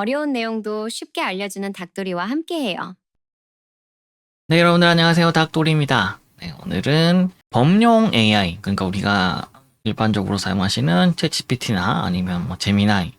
어려운 내용도 쉽게 알려주는 닭도리와 함께해요. 네, 여러분들 안녕하세요. 닭돌입니다. 네, 오늘은 범용 AI, 그러니까 우리가 일반적으로 사용하시는 챗GPT나 아니면 뭐 제미나이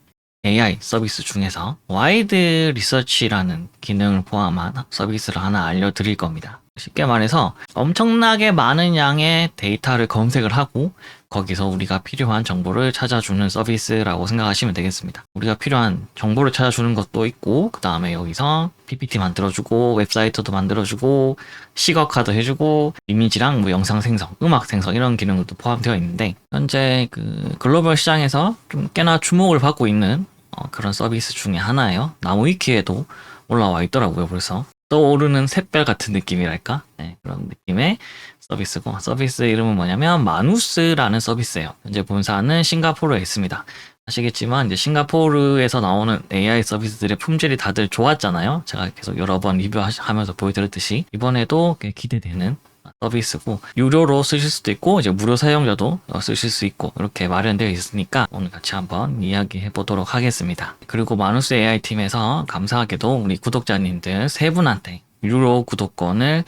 AI 서비스 중에서 와이드 리서치라는 기능을 포함한 서비스를 하나 알려드릴 겁니다. 쉽게 말해서 엄청나게 많은 양의 데이터를 검색을 하고 거기서 우리가 필요한 정보를 찾아주는 서비스라고 생각하시면 되겠습니다. 우리가 필요한 정보를 찾아주는 것도 있고, 그 다음에 여기서 PPT 만들어주고, 웹사이트도 만들어주고, 시각화도 해주고, 이미지랑 뭐 영상 생성, 음악 생성 이런 기능도 포함되어 있는데, 현재 그 글로벌 시장에서 좀 꽤나 주목을 받고 있는 어, 그런 서비스 중에 하나예요. 나무 위키에도 올라와 있더라고요, 벌써. 떠오르는 샛별 같은 느낌이랄까? 네, 그런 느낌의 서비스고 서비스 이름은 뭐냐면 마누스라는 서비스예요. 현재 본사는 싱가포르에 있습니다. 아시겠지만 이제 싱가포르에서 나오는 AI 서비스들의 품질이 다들 좋았잖아요. 제가 계속 여러 번 리뷰하면서 보여드렸듯이 이번에도 꽤 기대되는 서비스고 유료로 쓰실 수도 있고 이제 무료 사용자도 쓰실 수 있고 이렇게 마련되어 있으니까 오늘 같이 한번 이야기해 보도록 하겠습니다. 그리고 마누스 AI 팀에서 감사하게도 우리 구독자님들 세 분한테 유료 구독권을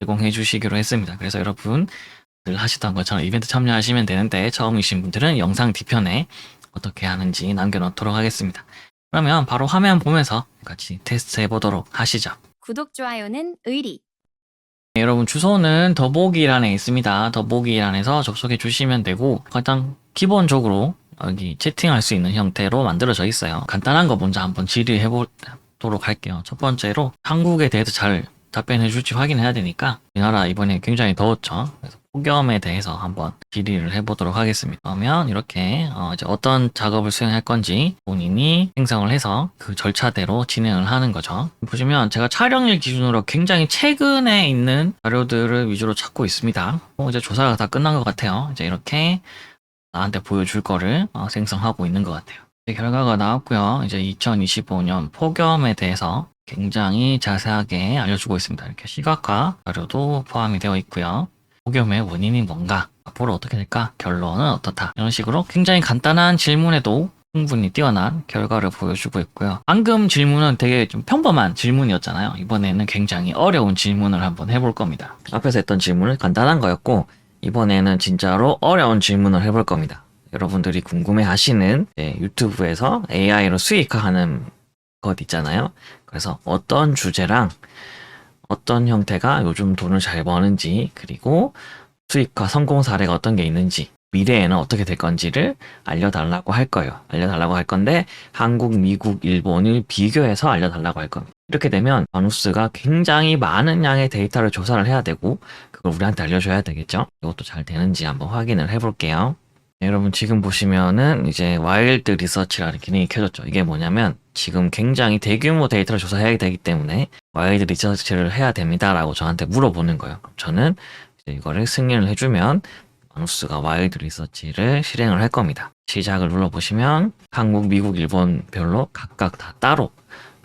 제공해 주시기로 했습니다. 그래서 여러분 늘 하시던 것처럼 이벤트 참여하시면 되는데 처음이신 분들은 영상 뒤편에 어떻게 하는지 남겨놓도록 하겠습니다. 그러면 바로 화면 보면서 같이 테스트 해보도록 하시죠. 구독, 좋아요는 의리. 네, 여러분 주소는 더보기란에 있습니다. 더보기란에서 접속해 주시면 되고 가장 기본적으로 여기 채팅할 수 있는 형태로 만들어져 있어요. 간단한 거 먼저 한번 질의해 보도록 할게요. 첫 번째로 한국에 대해서 잘 답변해 줄지 확인해야 되니까 우리나라 이번에 굉장히 더웠죠. 그래서 폭염에 대해서 한번 질의를 해보도록 하겠습니다. 그러면 이렇게 어 이제 어떤 작업을 수행할 건지 본인이 생성을 해서 그 절차대로 진행을 하는 거죠. 보시면 제가 촬영일 기준으로 굉장히 최근에 있는 자료들을 위주로 찾고 있습니다. 어 이제 조사가 다 끝난 것 같아요. 이제 이렇게 나한테 보여줄 거를 어 생성하고 있는 것 같아요. 결과가 나왔고요. 이제 2025년 폭염에 대해서 굉장히 자세하게 알려주고 있습니다. 이렇게 시각화 자료도 포함이 되어 있고요. 폭염의 원인이 뭔가, 앞으로 어떻게 될까, 결론은 어떻다. 이런 식으로 굉장히 간단한 질문에도 충분히 뛰어난 결과를 보여주고 있고요. 방금 질문은 되게 좀 평범한 질문이었잖아요. 이번에는 굉장히 어려운 질문을 한번 해볼 겁니다. 앞에서 했던 질문은 간단한 거였고, 이번에는 진짜로 어려운 질문을 해볼 겁니다. 여러분들이 궁금해 하시는 유튜브에서 AI로 수익화하는 것 있잖아요. 그래서 어떤 주제랑 어떤 형태가 요즘 돈을 잘 버는지 그리고 수익화 성공 사례가 어떤 게 있는지 미래에는 어떻게 될 건지를 알려달라고 할 거예요. 알려달라고 할 건데 한국, 미국, 일본을 비교해서 알려달라고 할 겁니다. 이렇게 되면 마누스가 굉장히 많은 양의 데이터를 조사를 해야 되고 그걸 우리한테 알려줘야 되겠죠. 이것도 잘 되는지 한번 확인을 해볼게요. 네, 여러분 지금 보시면은 이제 와일드 리서치라는 기능이 켜졌죠. 이게 뭐냐면 지금 굉장히 대규모 데이터를 조사해야 되기 때문에 와일드 리서치를 해야 됩니다라고 저한테 물어보는 거예요. 저는 이거를 승인을 해주면 마누스가 와일드 리서치를 실행을 할 겁니다. 시작을 눌러보시면 한국, 미국, 일본 별로 각각 다 따로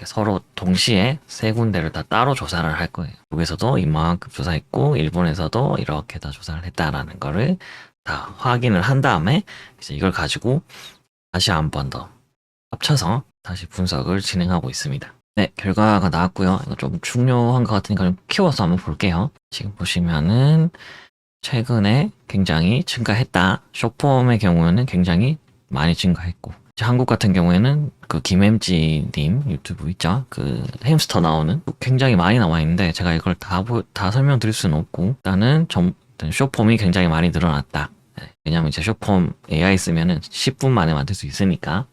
서로 동시에 세 군데를 다 따로 조사를 할 거예요. 여기서도 이만큼 조사했고 일본에서도 이렇게 다 조사를 했다라는 거를 다 확인을 한 다음에 이제 이걸 가지고 다시 한 번 더 합쳐서 다시 분석을 진행하고 있습니다. 네, 결과가 나왔고요. 이거 좀 중요한 것 같으니까 좀 키워서 한번 볼게요. 지금 보시면은 최근에 굉장히 증가했다. 쇼폼의 경우에는 굉장히 많이 증가했고 한국 같은 경우에는 그 김엠지님 유튜브 있죠? 그 햄스터 나오는 굉장히 많이 나와 있는데 제가 이걸 다, 보, 다 설명드릴 수는 없고 일단은 점, 쇼폼이 굉장히 많이 늘어났다. 네, 왜냐면 이제 쇼폼 AI 쓰면은 10분 만에 만들 수 있으니까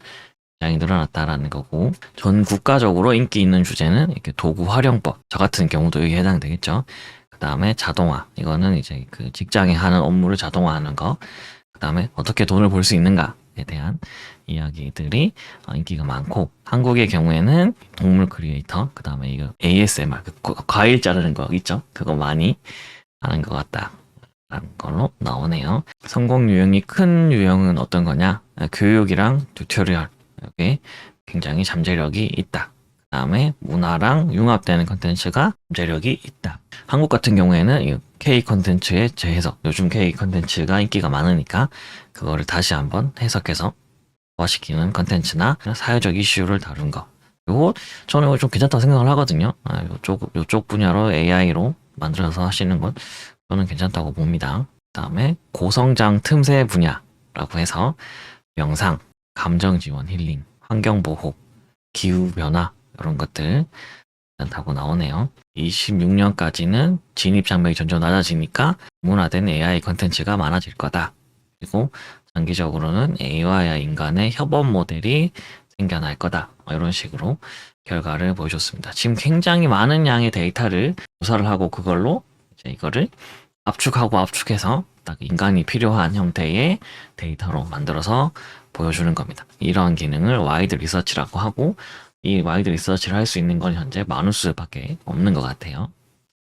굉장히 늘어났다라는 거고 전 국가적으로 인기 있는 주제는 이렇게 도구 활용법 저 같은 경우도 여기 해당되겠죠. 그 다음에 자동화 이거는 이제 그 직장에 하는 업무를 자동화하는 거. 그 다음에 어떻게 돈을 벌 수 있는가에 대한 이야기들이 어, 인기가 많고 한국의 경우에는 동물 크리에이터 그 다음에 이거 ASMR 그 과일 자르는 거 있죠. 그거 많이 하는 것 같다. 라는 걸로 나오네요. 성공 유형이 큰 유형은 어떤 거냐? 교육이랑 튜토리얼 여기 굉장히 잠재력이 있다. 그 다음에 문화랑 융합되는 컨텐츠가 잠재력이 있다. 한국 같은 경우에는 K 컨텐츠의 재해석, 요즘 K 컨텐츠가 인기가 많으니까 그거를 다시 한번 해석해서 소화시키는 컨텐츠나 사회적 이슈를 다룬 거. 그리고 저는 이거 좀 괜찮다고 생각을 하거든요. 아, 요쪽, 요쪽 분야로 AI로 만들어서 하시는 건 저는 괜찮다고 봅니다. 그 다음에 고성장 틈새 분야라고 해서 명상, 감정 지원, 힐링, 환경 보호, 기후 변화 이런 것들 괜찮다고 나오네요. 26년까지는 진입 장벽이 점점 낮아지니까 문화된 AI 컨텐츠가 많아질 거다. 그리고 장기적으로는 AI와 인간의 협업 모델이 생겨날 거다. 뭐 이런 식으로 결과를 보여줬습니다. 지금 굉장히 많은 양의 데이터를 조사를 하고 그걸로 이거를 압축하고 압축해서 딱 인간이 필요한 형태의 데이터로 만들어서 보여주는 겁니다. 이러한 기능을 와이드 리서치라고 하고 이 와이드 리서치를 할 수 있는 건 현재 마누스밖에 없는 것 같아요.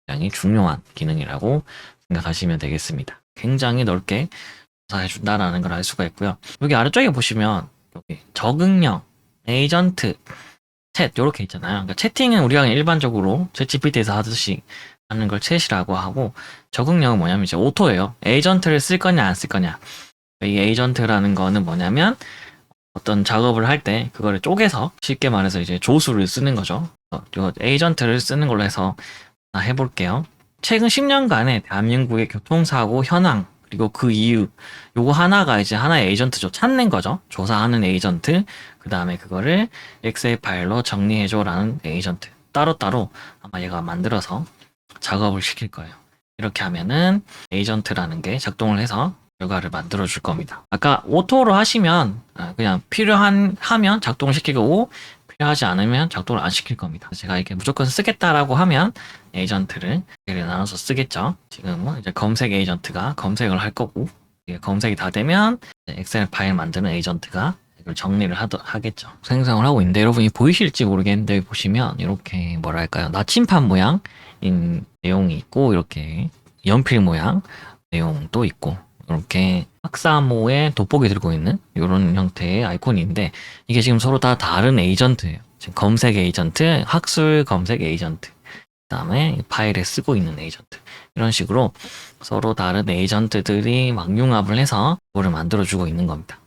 굉장히 중요한 기능이라고 생각하시면 되겠습니다. 굉장히 넓게 조사해 준다라는 걸 알 수가 있고요. 여기 아래쪽에 보시면 여기 적응형, 에이전트, 챗 이렇게 있잖아요. 그러니까 채팅은 우리가 일반적으로 챗 GPT에서 하듯이 하는 걸 챗이라고 하고 적응형은 뭐냐면 이제 오토예요. 에이전트를 쓸 거냐 안 쓸 거냐. 이 에이전트라는 거는 뭐냐면 어떤 작업을 할 때 그거를 쪼개서 쉽게 말해서 이제 조수를 쓰는 거죠. 어, 요 에이전트를 쓰는 걸로 해서 해볼게요. 최근 10년간의 대한민국의 교통사고 현황 그리고 그 이유 요거 하나가 이제 하나의 에이전트죠. 찾는 거죠. 조사하는 에이전트. 그 다음에 그거를 엑셀 파일로 정리해줘라는 에이전트. 따로따로 아마 얘가 만들어서 작업을 시킬 거예요. 이렇게 하면은 에이전트라는 게 작동을 해서 결과를 만들어 줄 겁니다. 아까 오토로 하시면 아, 그냥 필요한 하면 작동을 시키고 필요하지 않으면 작동을 안 시킬 겁니다. 제가 이렇게 무조건 쓰겠다라고 하면 에이전트를 나눠서 쓰겠죠. 지금은 이제 검색 에이전트가 검색을 할 거고 검색이 다 되면 엑셀 파일 만드는 에이전트가 이걸 정리를 하더, 하겠죠. 생성을 하고 있는데 여러분이 보이실지 모르겠는데 보시면 이렇게 뭐랄까요 나침판 모양 인 내용이 있고 이렇게 연필 모양 내용도 있고 이렇게 학사모에 돋보기 들고 있는 이런 형태의 아이콘인데 이게 지금 서로 다 다른 에이전트예요. 지금 검색 에이전트, 학술 검색 에이전트, 그다음에 파일에 쓰고 있는 에이전트 이런 식으로 서로 다른 에이전트들이 막 융합을 해서 그거를 만들어주고 있는 겁니다.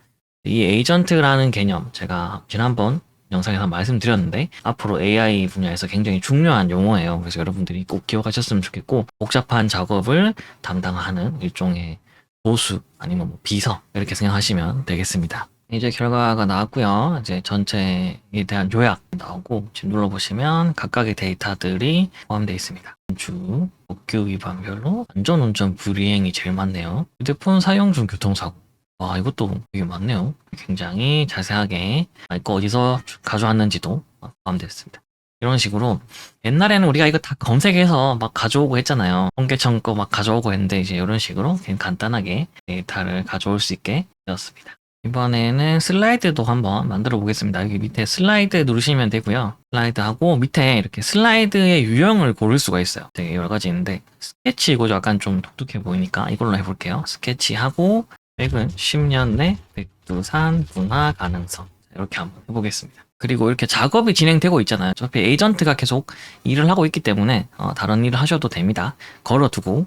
이 에이전트라는 개념 제가 지난번 영상에서 말씀드렸는데 앞으로 AI 분야에서 굉장히 중요한 용어예요. 그래서 여러분들이 꼭 기억하셨으면 좋겠고 복잡한 작업을 담당하는 일종의 보수 아니면 뭐 비서 이렇게 생각하시면 되겠습니다. 이제 결과가 나왔고요. 이제 전체에 대한 요약 나오고 지금 눌러보시면 각각의 데이터들이 포함되어 있습니다. 주 법규 위반별로 안전운전 불이행이 제일 많네요. 휴대폰 사용 중 교통사고. 와 이것도 되게 많네요. 굉장히 자세하게 거 어디서 가져왔는지도 포함되어 있습니다. 이런 식으로 옛날에는 우리가 이거 다 검색해서 막 가져오고 했잖아요. 통계청 거 막 가져오고 했는데 이제 이런 식으로 그냥 간단하게 데이터를 가져올 수 있게 되었습니다. 이번에는 슬라이드도 한번 만들어 보겠습니다. 여기 밑에 슬라이드 누르시면 되고요. 슬라이드 하고 밑에 이렇게 슬라이드의 유형을 고를 수가 있어요. 되게 여러 가지 있는데 스케치 이거 약간 좀 독특해 보이니까 이걸로 해볼게요. 스케치하고 최근 10년 내 백두산 분화 가능성 이렇게 한번 해보겠습니다. 그리고 이렇게 작업이 진행되고 있잖아요. 어차피 에이전트가 계속 일을 하고 있기 때문에 어, 다른 일을 하셔도 됩니다. 걸어두고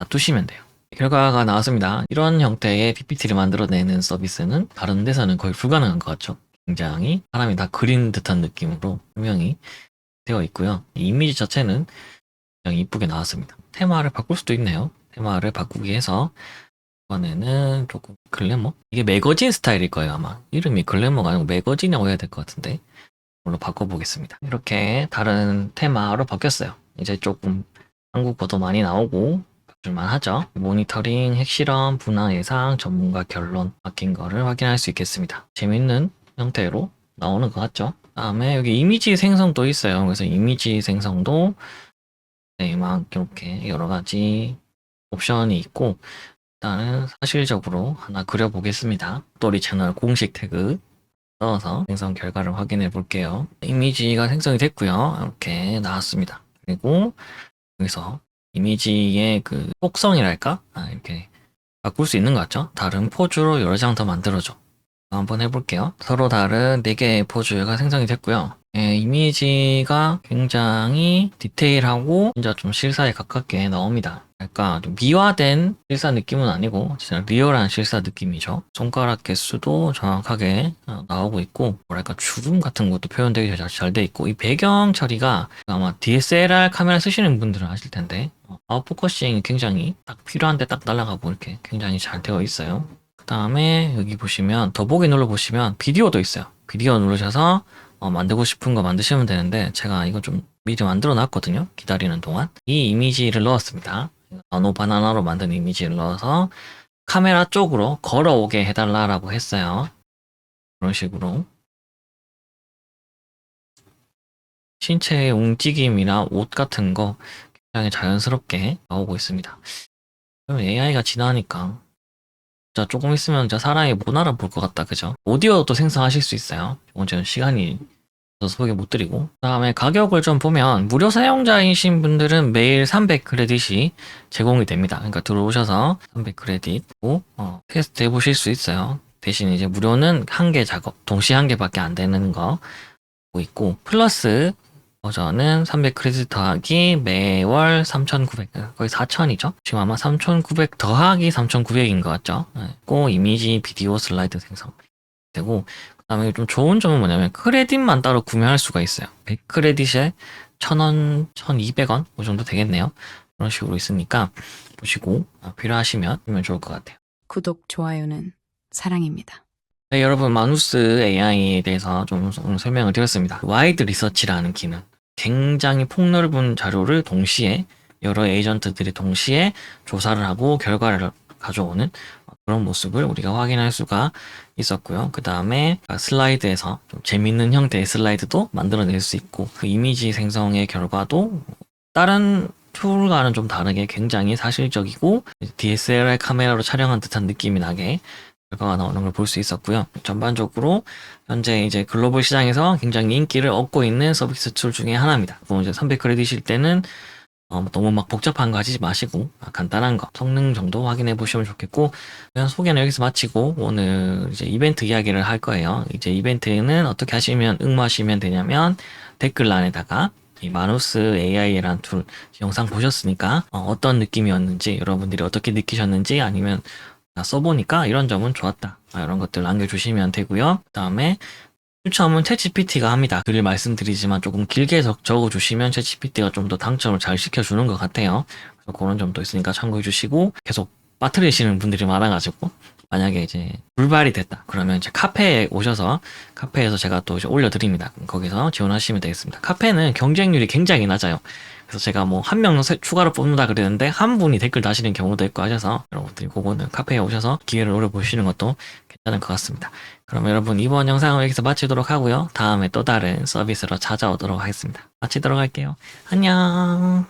놔두시면 돼요. 결과가 나왔습니다. 이런 형태의 PPT를 만들어내는 서비스는 다른 데서는 거의 불가능한 것 같죠. 굉장히 사람이 다 그린 듯한 느낌으로 설명이 되어 있고요. 이 이미지 자체는 굉장히 이쁘게 나왔습니다. 테마를 바꿀 수도 있네요. 테마를 바꾸기 해서 이번에는 조금 글래머? 이게 매거진 스타일일 거예요 아마. 이름이 글래머가 아니고 매거진이라고 해야 될 것 같은데. 이걸로 바꿔보겠습니다. 이렇게 다른 테마로 바뀌었어요. 이제 조금 한국어도 많이 나오고 바꿀만 하죠. 모니터링, 핵실험, 분화 예상, 전문가 결론 바뀐 거를 확인할 수 있겠습니다. 재밌는 형태로 나오는 것 같죠? 다음에 여기 이미지 생성도 있어요. 그래서 이미지 생성도 네, 막 이렇게 여러 가지 옵션이 있고 일단은 사실적으로 하나 그려보겠습니다. 또리 채널 공식 태그 넣어서 생성 결과를 확인해 볼게요. 이미지가 생성이 됐고요. 이렇게 나왔습니다. 그리고 여기서 이미지의 그 속성이랄까? 아, 이렇게 바꿀 수 있는 것 같죠? 다른 포즈로 여러 장 더 만들어줘. 한번 해볼게요. 서로 다른 4개의 포즈가 생성이 됐고요. 예, 이미지가 굉장히 디테일하고 진짜 좀 실사에 가깝게 나옵니다. 뭐랄까 좀 미화된 실사 느낌은 아니고 진짜 리얼한 실사 느낌이죠. 손가락 개수도 정확하게 어, 나오고 있고 뭐랄까 주름 같은 것도 표현되기 잘돼 있고 이 배경 처리가 아마 DSLR 카메라 쓰시는 분들은 아실 텐데 어, 아웃포커싱이 굉장히 딱 필요한데 딱 날아가고 이렇게 굉장히 잘 되어 있어요. 그 다음에 여기 보시면 더보기 눌러 보시면 비디오도 있어요. 비디오 누르셔서 어, 만들고 싶은 거 만드시면 되는데 제가 이거 좀 미리 만들어 놨거든요. 기다리는 동안 이 이미지를 넣었습니다. 나노 바나나로 만든 이미지를 넣어서 카메라 쪽으로 걸어오게 해달라라고 했어요. 그런 식으로 신체의 움직임이나 옷 같은 거 굉장히 자연스럽게 나오고 있습니다. 그럼 AI가 지나니까 진짜 조금 있으면 진짜 사람이 못 알아볼 것 같다, 그죠? 오디오도 생성하실 수 있어요. 이건 저는 시간이 소개 못 드리고. 그 다음에 가격을 좀 보면 무료 사용자이신 분들은 매일 300 크레딧이 제공이 됩니다. 그러니까 들어오셔서 300 크레딧고 어, 테스트 해보실 수 있어요. 대신 이제 무료는 한 개 작업, 동시에 한 개밖에 안 되는 거 있고 플러스 버전은 300 크레딧 더하기 매월 3,900 거의 4,000이죠. 지금 아마 3,900 더하기 3,900인 것 같죠. 네. 고 이미지 비디오 슬라이드 생성 되고 그 다음에 좀 좋은 점은 뭐냐면 크레딧만 따로 구매할 수가 있어요. 100 크레딧에 1,000원, 1,200원 그 정도 되겠네요. 그런 식으로 있으니까 보시고 어, 필요하시면 하면 좋을 것 같아요. 구독, 좋아요는 사랑입니다. 네, 여러분 마누스 AI에 대해서 좀 설명을 드렸습니다. 와이드 리서치라는 기능. 굉장히 폭넓은 자료를 동시에 여러 에이전트들이 동시에 조사를 하고 결과를 가져오는 그런 모습을 우리가 확인할 수가 있었고요. 그 다음에 슬라이드에서 좀 재밌는 형태의 슬라이드도 만들어낼 수 있고 그 이미지 생성의 결과도 다른 툴과는 좀 다르게 굉장히 사실적이고 DSLR 카메라로 촬영한 듯한 느낌이 나게 결과가 나오는 걸 볼 수 있었고요. 전반적으로 현재 이제 글로벌 시장에서 굉장히 인기를 얻고 있는 서비스 툴 중에 하나입니다. 뭐 이제 300 크레딧일 때는 어, 너무 막 복잡한 거 하지 마시고 아, 간단한 거 성능 정도 확인해 보시면 좋겠고 그냥 소개는 여기서 마치고 오늘 이제 이벤트 이야기를 할 거예요. 이제 이벤트는 어떻게 하시면 응모하시면 되냐면 댓글란에다가 이 마누스 AI라는 툴 영상 보셨으니까 어, 떤 느낌이었는지 여러분들이 어떻게 느끼셨는지 아니면 나 써보니까 이런 점은 좋았다. 아, 이런 것들 남겨주시면 되고요. 그 다음에 추첨은 챗GPT가 합니다. 늘 말씀드리지만 조금 길게 적- 적어주시면 챗GPT가 좀 더 당첨을 잘 시켜주는 것 같아요. 그런 점도 있으니까 참고해 주시고 계속 빠뜨리시는 분들이 많아가지고 만약에 이제 불발이 됐다. 그러면 이제 카페에 오셔서 카페에서 제가 또 올려드립니다. 거기서 지원하시면 되겠습니다. 카페는 경쟁률이 굉장히 낮아요. 그래서 제가 뭐 한 명 추가로 뽑는다 그랬는데 한 분이 댓글 다시는 경우도 있고 하셔서 여러분들이 그거는 카페에 오셔서 기회를 노려보시는 것도 괜찮을 것 같습니다. 그럼 여러분 이번 영상을 여기서 마치도록 하고요. 다음에 또 다른 서비스로 찾아오도록 하겠습니다. 마치도록 할게요. 안녕.